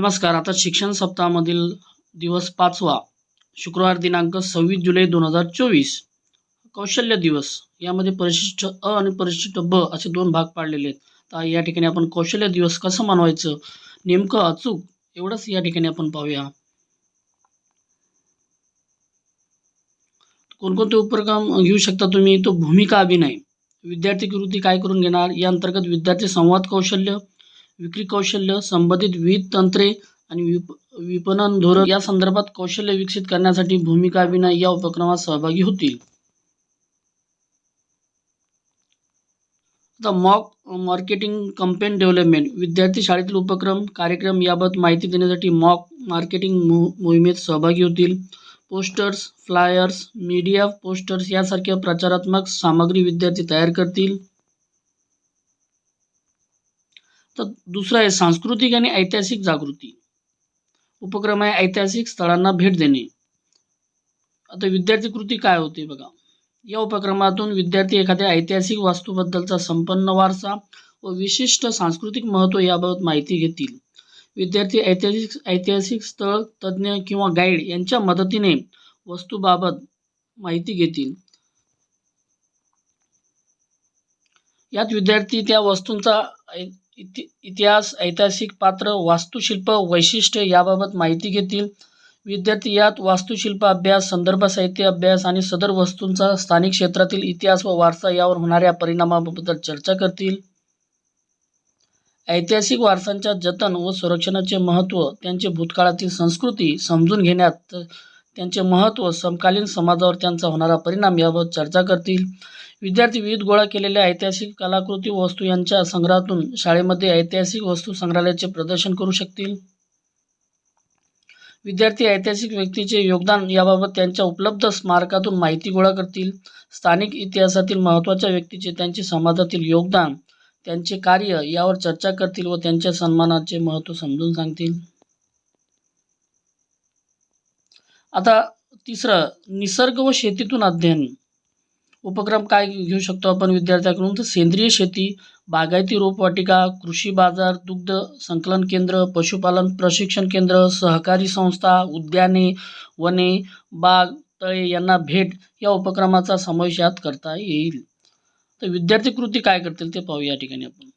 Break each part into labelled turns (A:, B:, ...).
A: नमस्कार. आता शिक्षण सप्ताहामधील दिवस पाचवा. शुक्रवार दिनांक सव्वीस जुलै दोन हजार चोवीस. कौशल्य दिवस. यामध्ये परिशिष्ट अ आणि परिशिष्ट ब असे दोन भाग पाडलेले आहेत. तर या ठिकाणी आपण कौशल्य दिवस कसं मनवायचं नेमकं अचूक एवढंच या ठिकाणी आपण पाहूया. कोणकोणते उपक्रम घेऊ शकता तुम्ही? तो भूमिका अभिनय. विद्यार्थी कृती काय करून घेणार? या अंतर्गत विद्यार्थी संवाद कौशल्य विक्री कौशल्य संबंधित विविध तंत्रे आणि विप विपणन धोरण या संदर्भात कौशल्य विकसित करण्यासाठी भूमिका विना या उपक्रमात सहभागी होतील. आता मॉक मार्केटिंग कंपेन डेव्हलपमेंट विद्यार्थी शाळेतील उपक्रम कार्यक्रम याबाबत माहिती देण्यासाठी मॉक मार्केटिंग मोहिमेत सहभागी होतील. पोस्टर्स फ्लायर्स मीडिया पोस्टर्स यासारख्या प्रचारात्मक सामग्री विद्यार्थी तयार करतील. तर दुसरं आहे सांस्कृतिक आणि ऐतिहासिक जागृती. उपक्रम आहे ऐतिहासिक स्थळांना भेट देणे. आता विद्यार्थी कृती काय होते बघा. या उपक्रमातून विद्यार्थी एखाद्या ऐतिहासिक वास्तूबद्दलचा संपन्न वारसा व विशिष्ट सांस्कृतिक महत्त्व याबाबत माहिती घेतील. विद्यार्थी ऐतिहासिक ऐतिहासिक स्थळ तज्ज्ञ किंवा गाईड यांच्या मदतीने वस्तूबाबत माहिती घेतील. यात विद्यार्थी त्या वस्तूंचा ऐ- इति इतिहास ऐतिहासिक पात्र वास्तुशिल्प वैशिष्ट्य याबाबत माहिती घेतील. विद्यार्थी यात वास्तुशिल्प अभ्यास संदर्भ साहित्य अभ्यास आणि सदर वस्तूंचा स्थानिक क्षेत्रातील इतिहास व वारसा यावर होणाऱ्या परिणामाबद्दल चर्चा करतील. ऐतिहासिक वारसांच्या जतन व संरक्षणाचे महत्त्व त्यांचे भूतकाळातील संस्कृती समजून घेण्यात त्यांचे महत्त्व समकालीन समाजावर त्यांचा होणारा परिणाम याबाबत चर्चा करतील. विद्यार्थी विविध गोळा केलेल्या ऐतिहासिक कलाकृती वस्तू यांच्या संग्रहातून शाळेमध्ये ऐतिहासिक वस्तू संग्रहालयाचे प्रदर्शन करू शकतील? विद्यार्थी ऐतिहासिक व्यक्तीचे योगदान याबाबत त्यांच्या उपलब्ध स्मारकातून माहिती गोळा करतील. स्थानिक इतिहासातील महत्त्वाच्या व्यक्तीचे त्यांचे समाजातील योगदान त्यांचे कार्य यावर चर्चा करतील व त्यांच्या सन्मानाचे महत्त्व समजून सांगतील. आता तिसरं निसर्ग व शेतीतून अध्ययन. उपक्रम काय घेऊ शकतो आपण विद्यार्थ्याकडून? तर सेंद्रिय शेती बागायती रोपवाटिका कृषी बाजार दुग्ध संकलन केंद्र पशुपालन प्रशिक्षण केंद्र सहकारी संस्था उद्याने वने बाग तळे यांना भेट या उपक्रमाचा समावेश यात करता येईल. तर विद्यार्थी कृती काय करतील ते पाहू या ठिकाणी आपण.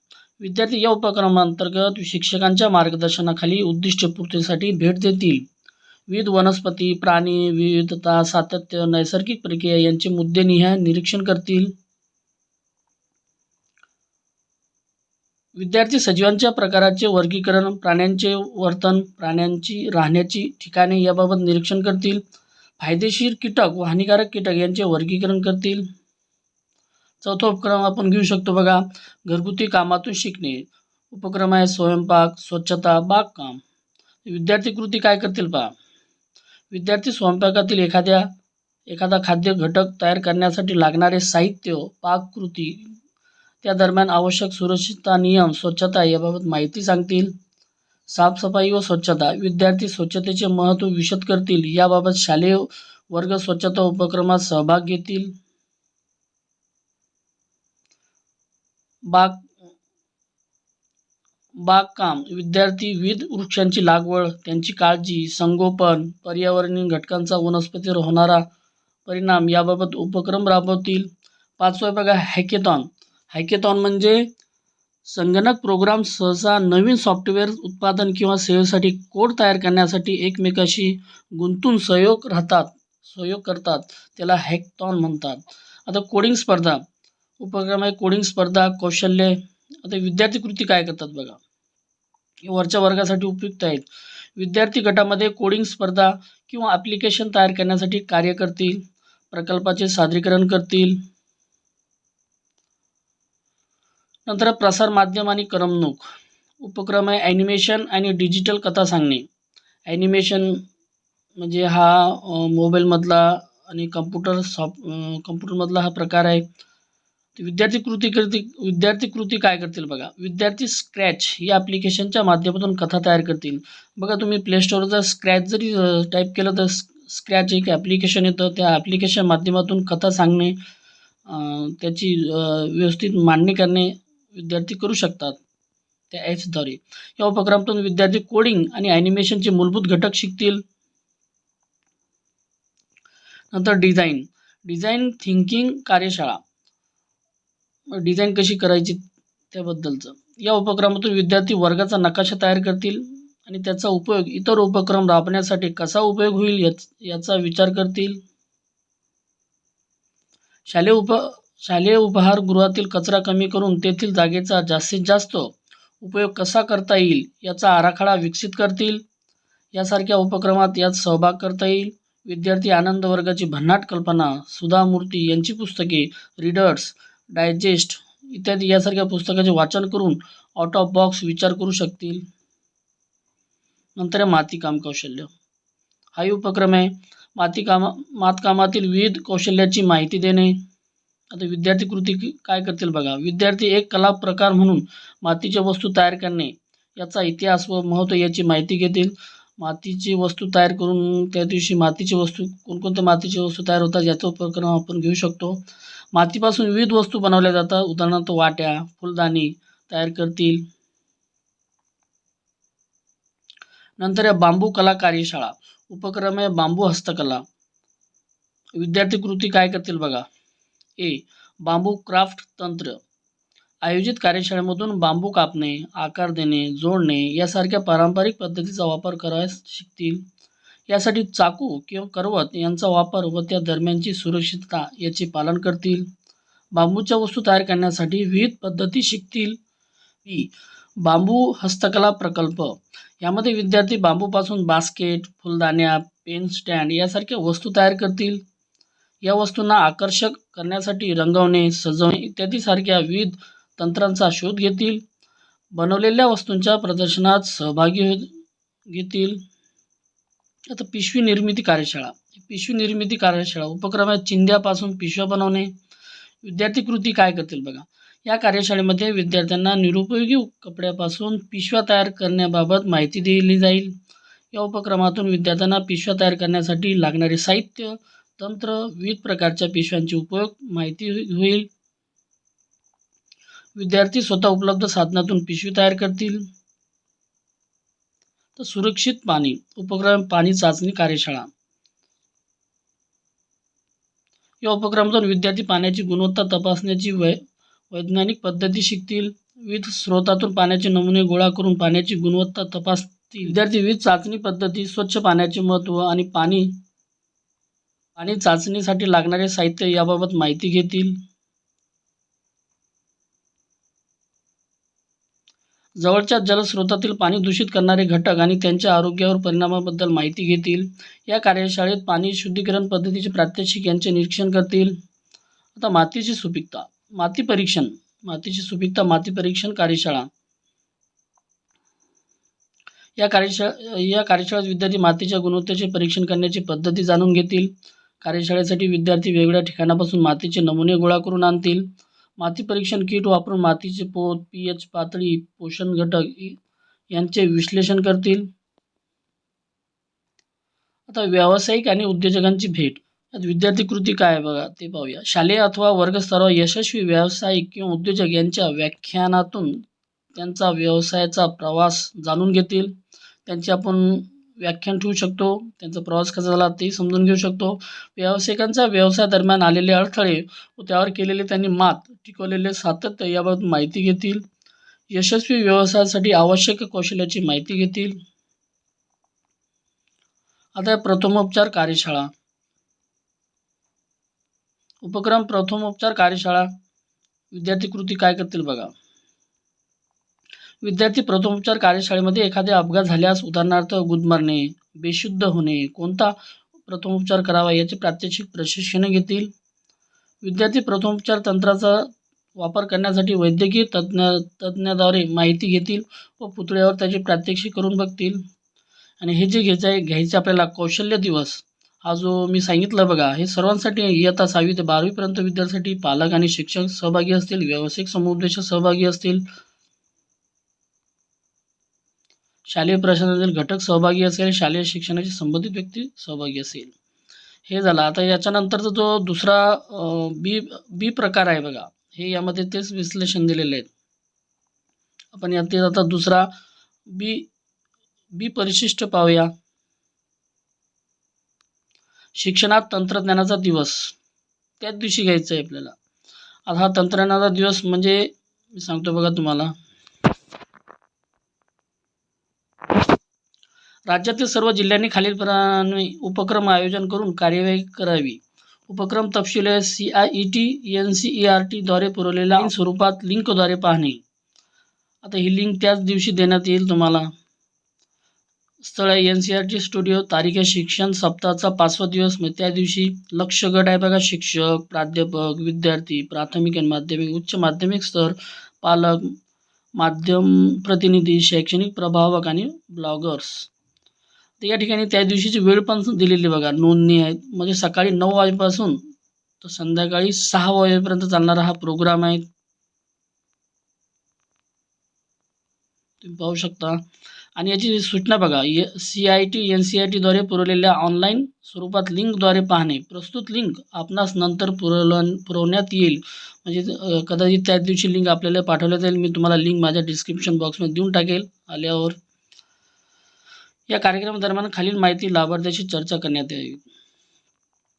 A: विद्यार्थी या उपक्रमांतर्गत शिक्षकांच्या मार्गदर्शनाखाली उद्दिष्टपूर्तीसाठी भेट देतील. विविध वनस्पती प्राणी विविधता सातत्य नैसर्गिक प्रक्रिया यांचे मुद्देनिहाय निरीक्षण करतील. विद्यार्थी सजीवांच्या प्रकाराचे वर्गीकरण प्राण्यांचे वर्तन प्राण्यांची राहण्याची ठिकाणे याबाबत निरीक्षण करतील. फायदेशीर कीटक व हानिकारक कीटक यांचे वर्गीकरण करतील. चौथा उपक्रम आपण घेऊ शकतो बघा घरगुती कामातून शिकणे. उपक्रम आहे स्वयंपाक स्वच्छता बागकाम. विद्यार्थी कृती काय करतील पहा. विद्यार्थी स्वयंपाकातील एखाद्या एखादा खाद्य घटक तयार करण्यासाठी लागणारे साहित्य पाककृती त्या दरम्यान आवश्यक सुरक्षितता नियम स्वच्छता याबाबत माहिती सांगतील. साफसफाई व स्वच्छता विद्यार्थी स्वच्छतेचे महत्त्व विशद करतील. याबाबत शालेय वर्ग स्वच्छता उपक्रमात सहभाग घेतील. बाग बागकाम विद्यार्थी विविध वृक्षांची लागवड त्यांची काळजी संगोपन पर्यावरणीय घटकांचा वनस्पतीवर होणारा परिणाम याबाबत उपक्रम राबवतील. पाचवा बघा हॅकेथॉन. हॅकेथॉन म्हणजे संगणक प्रोग्राम सहसा नवीन सॉफ्टवेअर उत्पादन किंवा सेवेसाठी कोड तयार करण्यासाठी एकमेकाशी गुंतून सहयोग राहतात सहयोग करतात. त्याला हॅकथॉन म्हणतात. आता कोडिंग स्पर्धा. उपक्रम आहे कोडिंग स्पर्धा कौशल्य. आता विद्यार्थी कृती काय करतात बघा. वरच्या वर्गासाठी उपयुक्त आहेत. विद्यार्थी गटामध्ये कोडिंग स्पर्धा किंवा ॲप्लिकेशन तयार करण्यासाठी कार्य करतील. प्रकल्पाचे सादरीकरण करतील. नंतर प्रसार माध्यम आणि करमणूक. उपक्रम आहे ॲनिमेशन आणि डिजिटल कथा सांगणे. ॲनिमेशन म्हणजे हा मोबाईलमधला आणि कम्प्युटर सॉफ्ट कम्प्युटरमधला हा प्रकार आहे. विद्यार्थी कृती करते विद्यार्थी कृती काय करतील बघा? विद्यार्थी स्क्रॅच या ॲप्लिकेशनच्या माध्यमातून कथा तयार करतील. बघा तुम्ही प्ले स्टोअर जर स्क्रॅच जरी टाईप केलं तर स्क्रॅच एक ॲप्लिकेशन येतं. त्या ॲप्लिकेशन माध्यमातून कथा सांगणे त्याची व्यवस्थित मांडणी करणे विद्यार्थी करू शकतात. त्या ॲप्सद्वारे या उपक्रमातून विद्यार्थी कोडिंग आणि ॲनिमेशनचे मूलभूत घटक शिकतील. नंतर डिझाईन डिझाईन थिंकिंग कार्यशाळा. डिझाईन कशी करायची त्याबद्दलचं. या उपक्रमातून विद्यार्थी वर्गाचा नकाशा तयार करतील आणि त्याचा उपयोग इतर उपक्रम राबण्यासाठी कसा उपयोग होईल याच याचा विचार करतील. शालेय उप शालेय उपहारगृहातील कचरा कमी करून तेथील जागेचा जास्तीत जास्त उपयोग कसा करता येईल याचा आराखडा विकसित करतील. यासारख्या उपक्रमात यात सहभाग करता येईल. विद्यार्थी आनंद वर्गाची भन्नाट कल्पना सुधा मूर्ती यांची पुस्तके रीडर्स डायजेस्ट इत्यादी यासारख्या पुस्तकाचे वाचन करून आउट ऑफ बॉक्स विचार करू शकतील. नंतर आहे मातीकाम कौशल्य. हाही उपक्रम आहे. मातीकामा मातकामातील विविध कौशल्याची माहिती देणे. आता विद्यार्थी कृती काय करतील बघा. विद्यार्थी एक कला प्रकार म्हणून मातीच्या वस्तू तयार करणे याचा इतिहास व महत्त्व याची माहिती घेतील. मातीची वस्तू तयार करून त्या दिवशी मातीची वस्तू कोणकोणत्या मातीची वस्तू तयार होतात याचा उपक्रम आपण घेऊ शकतो. मातीपासून विविध वस्तू बनवल्या जातात. उदाहरणार्थ वाट्या फुलदाणी तयार करतील. नंतर आहे बांबू कला कार्यशाळा उपक्रम आहे बांबू हस्तकला. विद्यार्थी कृती काय करतील बघा. ए बांबू क्राफ्ट तंत्र. आयोजित कार्यशाळेमधून बांबू कापणे आकार देणे जोडणे यासारख्या पारंपरिक पद्धतीचा वापर करायला शिकतील. यासाठी चाकू किंवा करवत यांचा वापर व त्या दरम्यानची सुरक्षितता याचे पालन करतील. बांबूच्या वस्तू तयार करण्यासाठी विविध पद्धती शिकतील. बी बांबू हस्तकला प्रकल्प. यामध्ये विद्यार्थी बांबूपासून बास्केट फुलदाण्या पेन स्टँड यासारख्या वस्तू तयार करतील. या वस्तूंना आकर्षक करण्यासाठी रंगवणे सजवणे इत्यादी सारख्या विविध तंत्रांचा शोध घेतील. बनवलेल्या वस्तूंच्या प्रदर्शनात सहभागी हो घेतील. आता पिशवी निर्मिती कार्यशाळा. पिशवी निर्मिती कार्यशाळा उपक्रमात चिंध्यापासून पिशव्या बनवणे विद्यार्थी कृती काय करतील बघा. या कार्यशाळेमध्ये विद्यार्थ्यांना निरुपयोगी कपड्यापासून पिशव्या तयार करण्याबाबत माहिती दिली जाईल. या उपक्रमातून विद्यार्थ्यांना पिशव्या तयार करण्यासाठी लागणारे साहित्य तंत्र विविध प्रकारच्या पिशव्यांचे उपयोग माहिती होईल. विद्यार्थी स्वतः उपलब्ध साधनातून पिशवी तयार करतील. तर सुरक्षित पाणी उपक्रम पाणी चाचणी कार्यशाळा. या उपक्रमातून विद्यार्थी पाण्याची गुणवत्ता तपासण्याची वै वैज्ञानिक पद्धती शिकतील. विविध स्रोतातून पाण्याचे नमुने गोळा करून पाण्याची गुणवत्ता तपासतील. विद्यार्थी विविध चाचणी पद्धती स्वच्छ पाण्याचे महत्त्व आणि पाणी पाणी चाचणीसाठी लागणारे साहित्य याबाबत माहिती घेतील. जवळच्या जलस्रोतातील पाणी दूषित करणारे घटक आणि त्यांच्या आरोग्यावर परिणामाबद्दल माहिती घेतील. या कार्यशाळेत पाणी शुद्धीकरण पद्धतीचे प्रात्यक्षिक यांचे निरीक्षण करतील. आता मातीची सुपीकता माती परीक्षण मातीची सुपीकता माती परीक्षण कार्यशाळा. या कार्यशा या कार्यशाळेत विद्यार्थी मातीच्या गुणवत्तेचे परीक्षण करण्याची पद्धती जाणून घेतील. कार्यशाळेसाठी विद्यार्थी वेगवेगळ्या ठिकाणापासून मातीचे नमुने गोळा करून आणतील. माती परीक्षण किट वापरून मातीचे पोत पी एच पातळी पोषण घटक यांचे विश्लेषण करतील. आता व्यावसायिक आणि उद्योजकांची भेट. विद्यार्थी कृती काय आहे बघा ते पाहूया. शालेय अथवा वर्गस्तरावर यशस्वी व्यावसायिक किंवा उद्योजक यांच्या व्याख्यानातून त्यांचा व्यवसायाचा प्रवास जाणून घेतील. त्यांचे आपण व्याख्यान ठेवू शकतो. त्यांचा प्रवास कसा झाला तेही समजून घेऊ शकतो. व्यावसायिकांचा व्यवसाय दरम्यान आलेले अडथळे व त्यावर केलेले त्यांनी मात टिकवलेले सातत्य याबाबत माहिती घेतील. यशस्वी व्यवसायासाठी आवश्यक कौशल्याची माहिती घेतील. आता प्रथमोपचार कार्यशाळा. उपक्रम प्रथमोपचार कार्यशाळा. विद्यार्थी कृती काय करतील बघा. विद्यार्थी प्रथमोपचार कार्यशाळेमध्ये एखादे अपघात झाल्यास उदाहरणार्थ गुदमरणे बेशुद्ध होणे कोणता प्रथमोपचार करावा याचे प्रात्यक्षिक प्रशिक्षण घेतील? विद्यार्थी प्रथमोपचार तंत्राचा वापर करण्यासाठी वैद्यकीय तज्ज्ञ तज्ज्ञाद्वारे माहिती घेतील व पुतळ्यावर त्याचे प्रात्यक्षिक करून बघतील. आणि हे जे घ्यायचं आहे घ्यायचे आपल्याला कौशल्य दिवस. हा जो मी सांगितलं बघा हे सर्वांसाठी इयत्ता सहावी ते बारावीपर्यंत विद्यार्थ्यांसाठी पालक आणि शिक्षक सहभागी असतील व्यावसायिक समुपदेशक सहभागी असतील शालेय प्रशासनातील घटक सहभागी असेल शालेय शिक्षणाशी संबंधित व्यक्ती सहभागी असेल. हे झालं. आता याच्यानंतरचा जो दुसरा बी बी प्रकार आहे बघा. हे यामध्ये तेच विश्लेषण दिलेले आहेत. आपण यात आता दुसरा बी बी परिशिष्ट पाहूया. शिक्षणात तंत्रज्ञानाचा दिवस. त्याच दिवशी घ्यायचा आहे आपल्याला. आता हा तंत्रज्ञानाचा दिवस म्हणजे मी सांगतो बघा तुम्हाला. राज्यातील सर्व जिल्ह्यांनी खालीलप्रमाणे उपक्रम आयोजन करून कार्यवाही करावी. उपक्रम तपशील C I E T N C E R टीद्वारे पुरवलेल्या स्वरूपात लिंकद्वारे पाहणे. आता ही लिंक त्याच दिवशी देण्यात येईल तुम्हाला. स्थळ आहे N C R T studio तारीख आहे शिक्षण सप्ताहाचा पाचवा दिवस. म्हणजे त्या दिवशी लक्ष गट आहे बघा शिक्षक प्राध्यापक विद्यार्थी प्राथमिक आणि माध्यमिक उच्च माध्यमिक स्तर पालक माध्यम प्रतिनिधी शैक्षणिक प्रभावक आणि ब्लॉगर्स. तर या ठिकाणी त्या दिवशीची वेळ पण दिलेली बघा. नोंदणी आहेत म्हणजे सकाळी नऊ वाजेपासून तर संध्याकाळी सहा वाजेपर्यंत चालणारा हा प्रोग्राम आहे. तुम्ही पाहू शकता. आणि याची सूचना बघा. C I T N C I टीद्वारे पुरवलेल्या ऑनलाईन स्वरूपात लिंकद्वारे पाहणे. प्रस्तुत लिंक आपणास नंतर पुरवलं पुरवण्यात येईल. म्हणजे कदाचित त्याच दिवशी लिंक आपल्याला पाठवण्यात जाईल मी तुम्हाला लिंक माझ्या डिस्क्रिप्शन बॉक्समध्ये देऊन टाकेल. आल्यावर या कार्यक्रमादरम्यान खालील माहिती लाभार्थ्याशी चर्चा करण्यात यावी.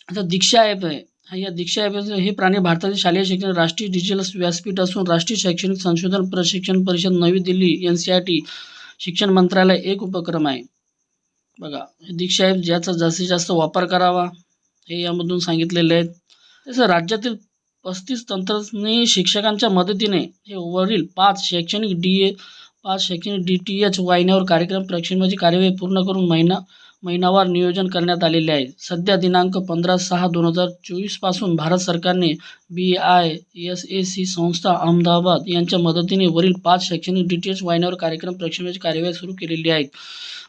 A: आता दीक्षा ॲप आहे. हा या दीक्षा ॲप हे प्राणी भारतातील शालेय शिक्षण राष्ट्रीय डिजिटल व्यासपीठ असून राष्ट्रीय शैक्षणिक संशोधन प्रशिक्षण परिषद Navi Delhi N C R T शिक्षण मंत्रालय एक उपक्रम आहे. बघा दीक्षा ॲप ज्याचा जास्तीत जास्त वापर करावा हे यामधून सांगितलेले आहेत. तसं राज्यातील पस्तीस तंत्रज्ञ शिक्षकांच्या मदतीने हे वरील पाच शैक्षणिक डी ए पाच शैक्षणिक डी टी एच वाहिन्यावर कार्यक्रम प्रक्षेपणाची कार्यवाही पूर्ण करून महिना महिनावार नियोजन करण्यात आलेले आहे. सध्या दिनांक पंधरा सहा दोन हजार चोवीसपासून भारत सरकारने B I S A C संस्था अहमदाबाद यांच्या मदतीने वरील पाच शैक्षणिक डी टी एच वाहिन्यावर कार्यक्रम प्रक्षेपणाची कार्यवाही सुरू केलेली आहे.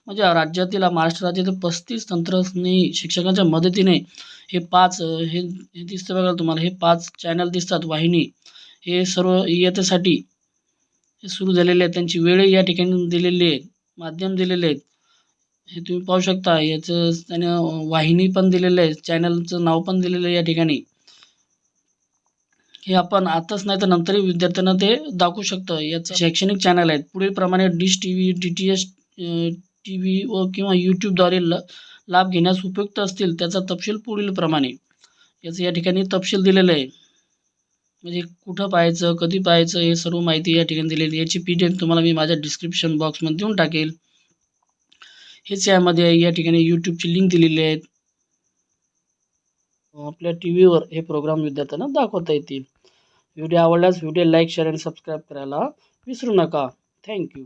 A: म्हणजे राज्यातील महाराष्ट्र राज्यातील पस्तीस तंत्रज्ञ शिक्षकांच्या मदतीने हे पाच हे हे दिसतं बघा तुम्हाला हे पाच चॅनल दिसतात. वाहिनी हे सर्व इयतेसाठी सुरू झालेले आहेत. त्यांची वेळही या ठिकाणी दिलेली आहे माध्यम दिलेले आहेत. हे तुम्ही पाहू शकता. याचं त्याने वाहिनी पण दिलेलं आहे. चॅनलचं नाव पण दिलेलं आहे या ठिकाणी. हे आपण आताच नाही तर नंतरही विद्यार्थ्यांना ते दाखवू शकतं. याचं शैक्षणिक चॅनल आहेत. पुढील प्रमाणे dish T V D T S T V व किंवा यूट्यूबद्वारे ल लाभ घेण्यास उपयुक्त असतील त्याचा तपशील पुढीलप्रमाणे. याचं या ठिकाणी तपशील दिलेलं आहे. म्हणजे कुठं पाहायचं कधी पाहायचं हे सर्व माहिती या ठिकाणी दिलेली याची पी डी एफ तुम्हाला मी माझ्या डिस्क्रिप्शन बॉक्समध्ये देऊन टाकेल. हेच यामध्ये या ठिकाणी यूट्यूबची लिंक दिलेली आहेत. आपल्या टी व्हीवर हे प्रोग्राम विद्यार्थ्यांना दाखवता येतील. व्हिडिओ आवडल्यास व्हिडिओ लाईक शेअर आणि सबस्क्राईब करायला विसरू नका. थँक्यू